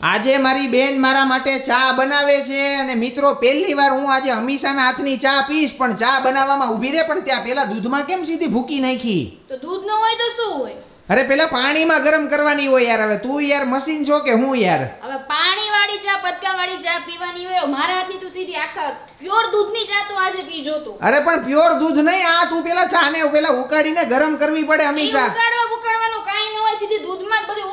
આજે મારી બેન મારા માટે ચા બનાવે છે અને મિત્રો પહેલી વાર હું આજે હમીસાના હાથની ચા પીશ પણ ચા બનાવવામાં ઊભી રહે પણ ત્યાં પેલા દૂધમાં કેમ સીધી ભૂકી નાખી? તો દૂધ ન હોય તો શું હોય? અરે પેલા પાણીમાં ગરમ કરવાની હોય યાર હવે તું યાર મશીન છો કે હું યાર? હવે પાણી વાળી ચા પતકા વાળી ચા પીવાની હોય મારા હાથની તું સીધી આખા પ્યોર દૂધની ચા તો આજે પીજો તું. અરે પણ પ્યોર દૂધ નહીં આ તું પેલા ચાને પેલા ઉકાળીને ગરમ કરવી પડે ઈ હંમેશા ઉકાળવા ઉકાળવાનું કાંઈ ન હોય સીધી દૂધમાં જ બધું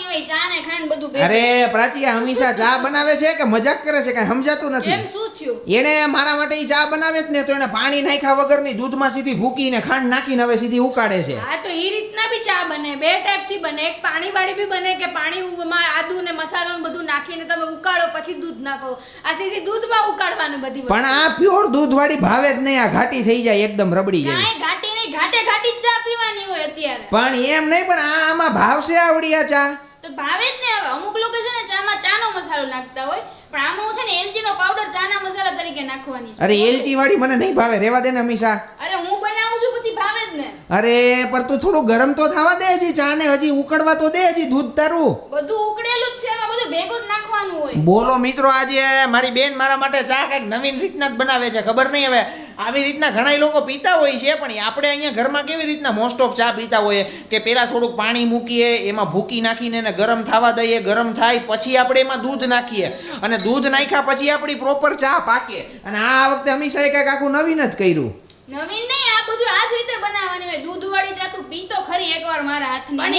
ઉકાળી હોય ચા ને ખાંડ બધું ભેગું. અરે પ્રાચી આ હંમેશા ચા બનાવે છે કે મજાક કરે છે? કઈ સમજાતું કેમ નથી શું થયું? એને મારા માટે ઈ ચા બનાવે જ ને તો એને પાણી નાખ્યા વગરની દૂધમાં સીધી ભૂકીને ખાંડ નાખીને હવે સીધી ઉકાળે છે. હા તો એ રીતના બી ચા બને. બે ટાઈપથી બને. એક પાણી વાળી બી બને કે પાણીમાં આદુ ને મસાલો ને બધું નાખીને તમે ઉકાળો પછી દૂધ નાખો. આ સીધી દૂધમાં ઉકાળવાનું બધી વસ્તુ. પણ આ પ્યોર દૂધ વાળી ભાવે જ નહીં આ ઘાટી થઈ જાય એકદમ રબડી જાય. કાંઈ ઘાટી નહીં ઘાટે ઘાટી જ ચા પીવાની હોય અત્યારે. પણ એમ નહીં પણ આ આમાં ભાવશે આવડી આ ચા? તો ભાવે જ ને હવે. અમુક લોકો છે ને ચામાં ચાનો મસાલો નાખતા હોય પણ આમાં હું છે ને એલચીનો પાવડર ચાના મસાલા તરીકે નાખવાની છું. અરે એલચી વાળી મને નહીં ભાવે. રેવા દે ને અમીષા. અરે હું બનાવું છું પછી ભાવે જ ને. અરે પણ તું થોડું ગરમ તો થવા દે હજી. ચા ને હજી ઉકળવા તો દે હજી દૂધ તારું. બધું ઉકળેલું જ છે. એમાં બધું ભેગું જ નાખવાનું હોય. બોલો મિત્રો આજે મારી બેન મારા માટે ચા કંઈક નવીન રીતના જ બનાવે છે. ખબર નહીં હવે. આવી રીતના ઘણા લોકો પીતા હોય છે, પણ આપણે અહીંયા ઘરમાં કેવી રીતના મોસ્ટ ઓફ ચા પીતા હોઈએ કે પહેલાં થોડુંક પાણી મૂકીએ, એમાં ભૂકી નાખીને એને ગરમ થવા દઈએ, ગરમ થાય પછી આપણે એમાં દૂધ નાખીએ અને દૂધ નાખ્યા પછી આપણી પ્રોપર ચા પાકે અને આ વખતે હંમેશા એ કંઈક આખું નવીન જ કર્યું. નવીન નહીં આ બધું આ જ રીતે બનાવવાની હોય. દૂધ વાળી ચા તું પીતો ખરી એકવાર મારા હાથ પણ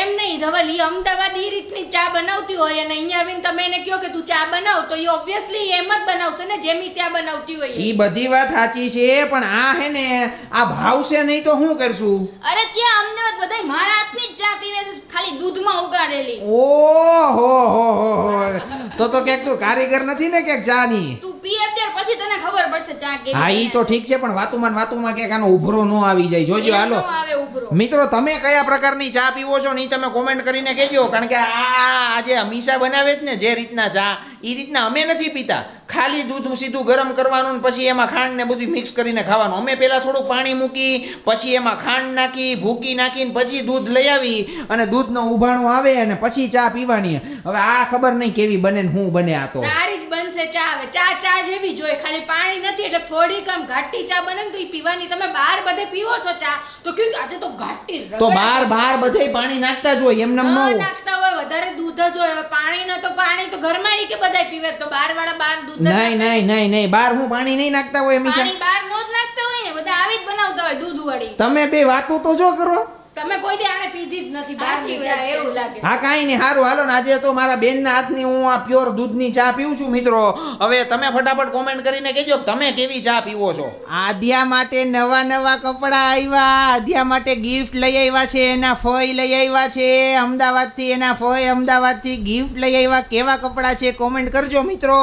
એમ નહીં ધવલ ઈ અમદાવાદ ઈ રીતની ચા બનાવતી હોય અને અહીંયા આવીને તમે એને કહો કે તું ચા બનાવ તો ઈ ઓબ્વિયસલી એમ જ બનાવશે ને જેમ ઈ ત્યાં બનાવતી હોય એ બધી વાત સાચી છે પણ આ હે ને આ ભાવશે નહીં તો શું કરશું? અરે ત્યાં અમદાવાદ બધાય મારા હાથની જ ચા પીવે છે ખાલી દૂધમાં ઉગાડેલી. ઓહો હો હો હો. તો તો ક્યાંક તું કારીગર નથી ને ક્યાંક ચાની તું પી અત્યાર પછી તને ખબર પડશે ચા કે હા ઈ તો ઠીક છે પણ વાતુમાં ને વાતુમાં ક્યાંક આનો ઉભરો ન આવી જાય. જોજો હાલો. નો મિત્રો તમે કયા પ્રકારની ચા પીવો છો ને ઈ તમે કોમેન્ટ કરીને કહેજો કારણ કે આ આજે અમીષા બનાવે જ ને જે રીતના ચા એ રીતના અમે નથી પીતા. ખાલી દૂધ સીધું ગરમ કરવાનું પછી એમાં ખાંડ ને બધું મિક્સ કરીને ખાવાનું. અમે પહેલાં થોડું પાણી મૂકી પછી એમાં ખાંડ નાખી ભૂકી નાખીને પછી દૂધ લઈ આવી અને દૂધનો ઉભાણો આવે અને પછી ચા પીવાની. હવે આ ખબર નહીં કેવી બને ને હું બને આ તો. સારી જ બનશે ચા હવે. ચા ચા જેવી જોઈએ ખાલી પાણી નથી એટલે થોડીક આમ ઘાટી ચા બને ને તો એ પીવાની. તમે બહાર બધે પીવો છો ચા? તો કેવું આજે તો ઘાટી તો બહાર બાર બધે પાણી નાખતા જ હોય એમ ન નાખતા હોય વધારે દૂધ જ હોય પાણી ન તો પાણી તો ઘરમાં કે બધાય પીવે તો બાર વાળા બાર દૂધ નહીં નહીં નહીં નહીં બાર હું પાણી નહીં નાખતા હોય હંમેશા. પાણી બાર નો જ નાખતા હોય ને બધા આવી જ બનાવતા હોય દૂધ વાળી તમે બે વાતો તો જો કરો. તમે કોઈ દી આને પીધી જ નથી બહાર સાચી ચા એવું લાગે. હા કાઈ નહીં સારું હાલો ને આજે તો મારા બેનના હાથની હું આ પ્યોર દૂધની ચા પીઉં છું મિત્રો. હવે તમે ફટાફટ કોમેન્ટ કરીને કહેજો તમે કેવી ચા પીવો છો? આદ્યા માટે નવા નવા કપડા આવ્યા આદ્યા માટે ગિફ્ટ લઈ આવ્યા છે એના ફોય લઈ આવ્યા છે અમદાવાદથી એના ફોય અમદાવાદથી ગિફ્ટ લઈ આવ્યા કેવા કપડા છે કોમેન્ટ કરજો મિત્રો.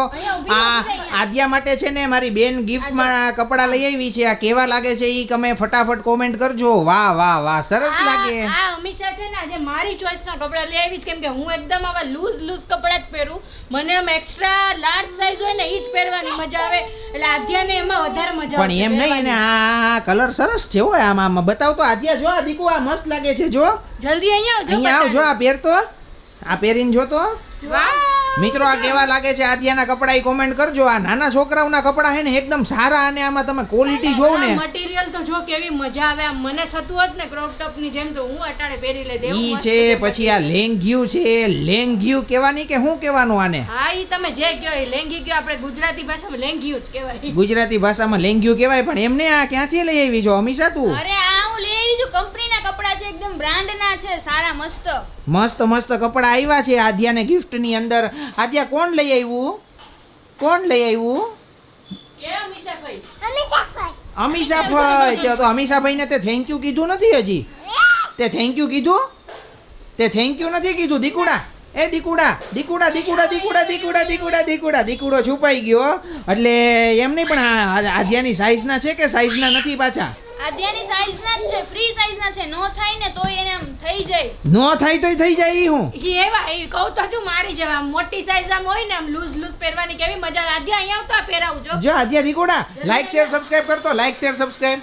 આ આદ્યા માટે છે ને મારી બેન ગિફ્ટમાં કપડા લઈ આવી છે આ કેવા લાગે છે એ તમે ફટાફટ કોમેન્ટ કરજો. વાહ વાહ વાહ સરસ લાગે આ આ હંમેશા છે ને આજે મારી ચોઈસના કપડાં લઈ આવી કેમ કે હું એકદમ આવા લૂઝ લૂઝ કપડાં જ પહેરું. મને આમ એક્સ્ટ્રા લાર્જ સાઈઝ હોય ને એ જ પહેરવાની મજા આવે. એટલે આધ્યાને એમાં વધારે મજા પણ એમ નહીં એને આ કલર સરસ છે હો આમ આમાં. બતાવ તો આદ્યા જો આ દીકુ આ મસ્ત લાગે છે જો. જલ્દી અહીંયા આવજો અહીંયા આવજો આ પહેર તો આ પહેરીને જો તો વાહ! મિત્રો આ કેવા લાગે છે? આદિયાના કપડા કોમેન્ટ કરજો. આ નાના છોકરાઓના કપડા હે ને એકદમ સારા અને આમાં તમે ક્વોલિટી જોવ ને. મટીરિયલ તો જો કેવી મજા આવે આમ મને થતું હોત ને ક્રોપ ટોપની જેમ તો હું અટાડે પહેરી લે દેવું ઈ છે પછી આ લેંગ્યુ છે. લેંગ્યુ કહેવાની કે શું કહેવાનું આને? હા ઈ તમે જે કયો એ લેંગી કયો આપણે ગુજરાતી ભાષામાં લેંગ્યુ જ કહેવાય. ગુજરાતી ભાષામાં લેંગ્યુ કહેવાય પણ એમને આ ક્યાંથી લઈ આવી છો અમીષા તું? અરે આ હું લઈ આવી છું કંપનીના કપડા છે એકદમ બ્રાન્ડના છે સારા મસ્ત. મસ્ત મસ્ત કપડા આવ્યા છે આદ્યાને ગિફ્ટની અંદર. આદ્યા કોણ લઈ આવ્યું કોણ લઈ આવ્યું કેમ ભાઈ અમીષા ભાઈ તે તો અમીષા ભાઈને તે થેન્ક યુ કીધું નથી હજી. તે થેન્ક યુ કીધું? તે થેન્ક યુ નથી કીધું દીકુડા. એ દીકુડા દીકુડા દીકુડા દીકુડા દીકુડા દીકુડા દીકુડા દીકુડો છુપાઈ ગયો. એટલે એમ નહીં પણ આધ્યાની આદ્યાની સાઈઝના છે કે સાઈઝના નથી પાછા? આદ્યાની સાઈઝના જ છે ફ્રી સાઈઝના છે નો થાય ને તોય એને આમ થઈ જાય. નો થાય તોય થઈ જાય ઈ હું. ઈ એવા એ કહું તો હજુ મારી જેવા મોટી સાઈઝ આમ હોય ને આમ લૂઝ લૂઝ પહેરવાની કેવી મજા આવે. આદ્યા અહીંયા આવતા પહેરાવું જો. જો આદ્યા દીકુડા લાઈક શેર સબસ્ક્રાઇબ કરતો. લાઈક શેર સબસ્ક્રાઇબ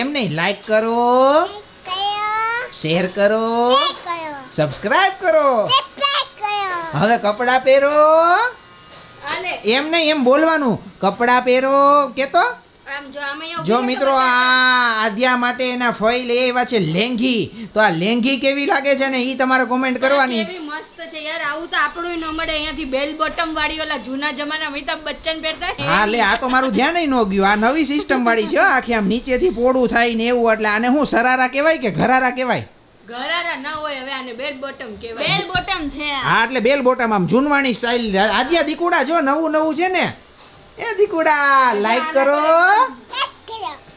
એમ નહીં લાઈક કરો. શેર કરો. સબસ્ક્રાઇબ કરો. હવે કપડાં પહેરો. અને એમ નહીં એમ બોલવાનું. કપડાં પહેરો. કેતો? જો મિત્રો આ આદ્યા માટે એના ફઈ લઈ આવ્યા છે લેંઘી. તો આ લેંઘી કેવી લાગે છે ને એ તમારે કોમેન્ટ કરવાની. મસ્ત છે યાર આવું તો આપણું ન મળે. અહીંયાથી બેલ બોટમ વાળી ઓલા જૂના જમાના અમિતાભ બચ્ચન પહેરતા હા લે આ તો મારું ધ્યાન ન ગયું. આ નવી સિસ્ટમ વાળી છે આખી આમ નીચેથી પોડું થાય ને એવું એટલે આને હું સરારા કહેવાય કે ઘરારા કહેવાય? ઘરારા ના હોય હવે આને બેલ બોટમ કહેવાય. બેલ બોટમ છે. હા એટલે બેલ બોટમ આમ જૂનવાણી સ્ટાઇલ આદ્યા દીકુડા જો નવું નવું છે ને એ દીકુડા લાઈક કરો.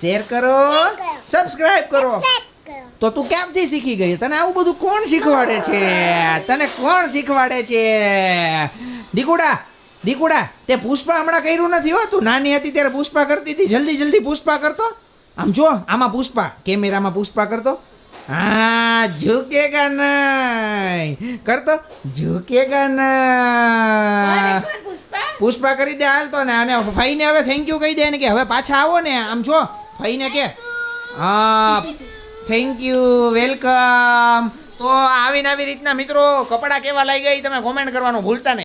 શેર કરો. સબસ્ક્રાઇબ કરો. તો તું ક્યાંથી શીખી ગઈ? તને આવું બધું કોણ શીખવાડે છે? તને કોણ શીખવાડે છે? દીકુડા દીકુડા, તે પુષ્પા હમણાં કર્યું નથી હો. તું નાની હતી ત્યારે પુષ્પા કરતી હતી. જલ્દી જલ્દી પુષ્પા કરતો. આમ જો, આમાં પુષ્પા, કેમેરામાં પુષ્પા કરતો. હા ઝુકેગા નહીં. કરતો ઝુકેગા કર નહીં. પુષ્પા? કરી દે હાલ તો ને અને ફઈને હવે થેન્ક યુ કહી દે ને કે હવે પાછા આવો ને આમ છો ફઈને કે. હા થેન્ક યુ વેલકમ તો આવીને આવી રીતના મિત્રો કપડાં કેવા લાગી ગઈ તમે કોમેન્ટ કરવાનું ભૂલતા નહીં.